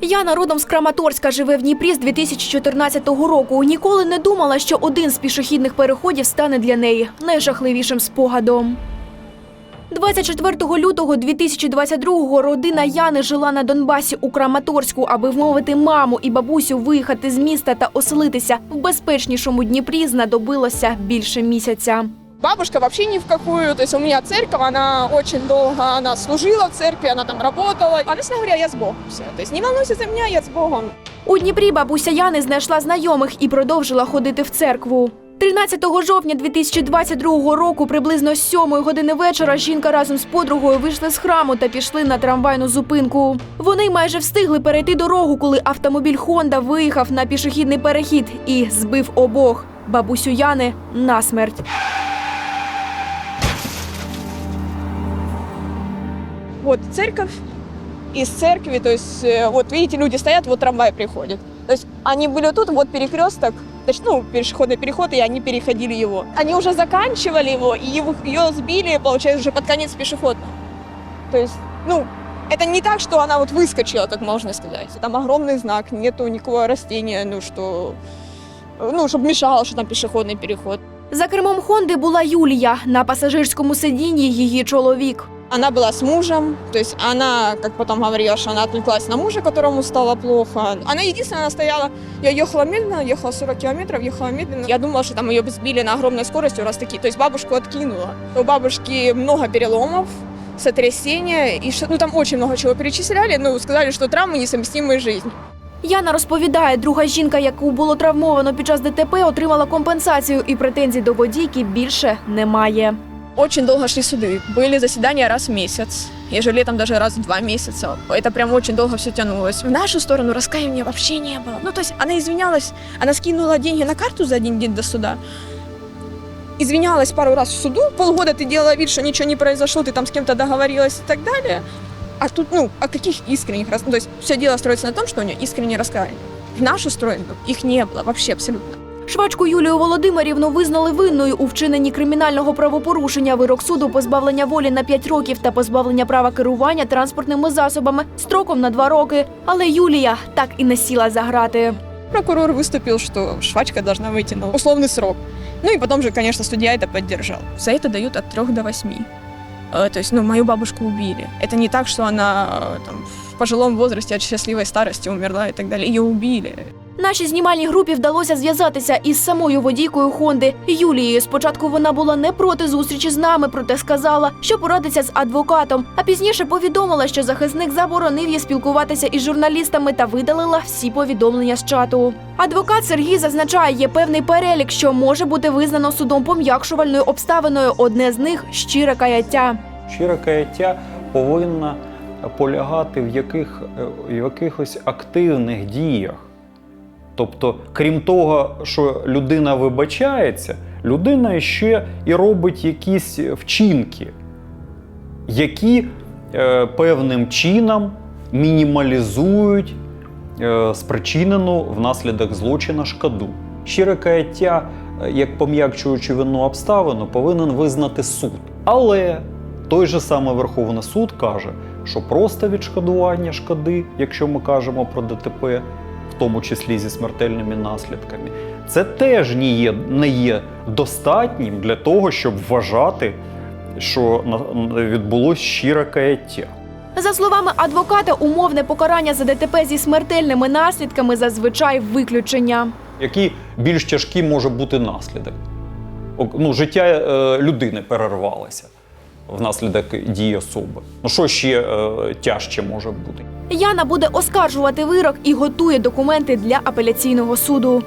Яна родом з Краматорська живе в Дніпрі з 2014 року. Ніколи не думала, що один з пішохідних переходів стане для неї найжахливішим спогадом. 24 лютого 2022-го родина Яни жила на Донбасі у Краматорську, аби вмовити маму і бабусю виїхати з міста та оселитися в безпечнішому Дніпрі знадобилося більше місяця. Бабушка вообще ни в какую, то есть у меня церковь, она очень долго, она служила в церкви, она там работала. А честно говоря, я с Богом все. То есть не волнуйся за меня, я с Богом. У Дніпрі бабуся Яни знайшла знайомих і продовжила ходити в церкву. 13 жовтня 2022 року, приблизно з 7 години вечора, жінка разом з подругою вийшли з храму та пішли на трамвайну зупинку. Вони майже встигли перейти дорогу, коли автомобіль Хонда виїхав на пішохідний перехід і збив обох бабусю Яни насмерть. Вот церковь, из церкви, то есть э, вот видите, люди стоят, вот трамвай приходит. То есть они были тут, вот перекресток, точнее, ну, пешеходный переход, и они переходили его. Они уже заканчивали его, и его- ее сбили, получается, уже под конец пешеходного. То есть, ну, это не так, что она вот выскочила, так можно сказать. Там огромный знак, нету никакого растения, ну, что, э, ну, чтобы мешало, что там пешеходный переход. За кермом Хонди була Юлія. На пасажирському сидінні її чоловік. Она была с мужем, то есть она, как потом говорила, что она отвлеклась на мужа, которому стало плохо. Она единственная она стояла, я ехала медленно, ехала 40 километров, ехала медленно. Я думала, что там ее сбили на огромной скорости, раз таки, то есть бабушку откинула. У бабушки много переломов, сотрясения, и что, ну там очень много чего перечисляли, ну сказали, что травмы несовместимые с жизнью. Яна розповідає, друга жінка, яку було травмовано під час ДТП, отримала компенсацію і претензій до водійки більше немає. Очень долго шли суды. Были заседания раз в месяц. Ежели там даже раз в два месяца. Это прям очень долго все тянулось. В нашу сторону раскаяния вообще не было. Ну, то есть она извинялась, она скинула деньги на карту за один день до суда. Извинялась пару раз в суду. Полгода ты делала вид, что ничего не произошло, ты там с кем-то договорилась и так далее. А тут, ну, о каких искренних рас... Ну, то есть все дело строится на том, что у нее искреннее раскаяние. В нашу сторону их не было вообще абсолютно. Швачку Юлію Володимирівну визнали винною у вчиненні кримінального правопорушення. Вирок суду позбавлення волі на 5 років та позбавлення права керування транспортними засобами строком на 2 роки. Але Юлія так і не сіла за грати. Прокурор выступил, что швачка должна выйти на условный срок. Ну и потом же, конечно, судья это поддержал. За это дают от 3 до 8. Э, То есть, ну, мою бабушку убили. Это не так, что она э, там, в пожилом возрасте от счастливой старости умерла и так далее. Ее убили. Нашій знімальній групі вдалося зв'язатися із самою водійкою Хонди Юлією. Спочатку вона була не проти зустрічі з нами, проте сказала, що порадиться з адвокатом. А пізніше повідомила, що захисник заборонив їй спілкуватися із журналістами та видалила всі повідомлення з чату. Адвокат Сергій зазначає, є певний перелік, що може бути визнано судом пом'якшувальною обставиною. Одне з них щире каяття. Щире каяття повинна полягати в, яких, в якихось активних діях. Тобто, крім того, що людина вибачається, людина ще і робить якісь вчинки, які е, певним чином мінімалізують е, спричинену внаслідок злочина шкоду. Щире каяття, е, як пом'якчуючи винну обставину, повинен визнати суд. Але той же самий Верховний суд каже, що просто відшкодування шкоди, якщо ми кажемо про ДТП, в тому числі зі смертельними наслідками, це теж не є, не є достатнім для того, щоб вважати, що відбулось щире каяття. За словами адвоката, умовне покарання за ДТП зі смертельними наслідками зазвичай виключення. Який більш тяжкий може бути наслідок? Ну, життя е, людини перервалося внаслідок дії особи. Ну що ще е, тяжче може бути? Яна буде оскаржувати вирок і готує документи для апеляційного суду.